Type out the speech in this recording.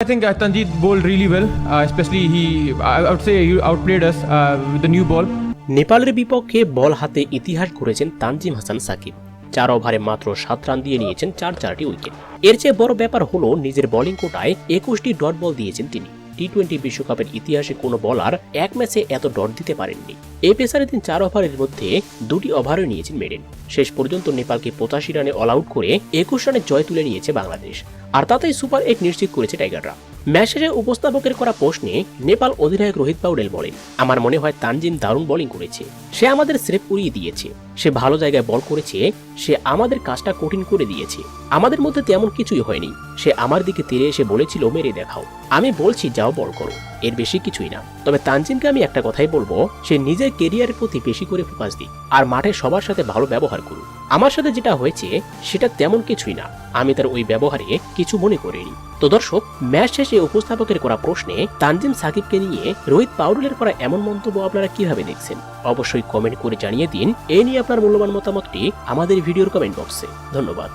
I think uh, Tanjeet bowled really well, uh, especially he, I would say he outplayed us uh, with the new ball. নেপালের বিপক্ষে বল হাতে ইতিহাস করেছেন তানজিম হাসান সাকিব। চার ওভারে মাত্র সাত রান দিয়ে নিয়েছেন চার চারটি উইকেট। এর চেয়ে বড় ব্যাপার হলো নিজের বোলিং কোটায় একুশটি ডট বল দিয়েছেন তিনি। টি টোয়েন্টি বিশ্বকাপের ইতিহাসে কোনো বলার এক ম্যাচে এত ডট দিতে পারেননি। এ পেসারে তিনি চার ওভারের মধ্যে দুটি ওভারও নিয়েছেন মেডেন। শেষ পর্যন্ত নেপালকে পঁচাশি রানে অল আউট করে একুশ রানে জয় তুলে নিয়েছে বাংলাদেশ। আর তাতেই সুপার এইট নিশ্চিত করেছে টাইগাররা। ম্যাচ শেষে উপস্থাপকের করা প্রশ্নে নেপাল অধিনায়ক রোহিত পাউডেল বলেন, আমার মনে হয় তানজিম দারুণ বোলিং করেছে। সে আমাদের স্রেফ উড়িয়ে দিয়েছে। সে ভালো জায়গায় বল করেছে। সে আমাদের কাজটা কঠিন করে দিয়েছে। আমাদের মধ্যে তেমন কিছুই হয়নি। সে আমার দিকে তীরে এসে বলেছিল, মেরে দেখাও। আমি বলছি, যাও বল করো। এর বেশি কিছুই না। তবে তানজিমকে আমি একটা কথাই বলব, সে নিজের কেরিয়ারের প্রতি বেশি করে ফোকাস দিক। আর মাঠে সবার সাথে ভালো ব্যবহার করুক। আমার সাথে যেটা হয়েছে, সেটা তেমন কিছুই না। আমি তার ওই ব্যবহারে কিছু মনে করিনি। তো দর্শক, ম্যাচ শেষে উপস্থাপকের করা প্রশ্নে তানজিম সাকিবকে নিয়ে রোহিত পাউডুলের করা এমন মন্তব্য আপনারা কীভাবে দেখছেন? অবশ্যই কমেন্ট করে জানিয়ে দিন। এ নিয়ে আপনার মূল্যবান মতামতটি আমাদের ভিডিওর কমেন্ট বক্সে ধন্যবাদ।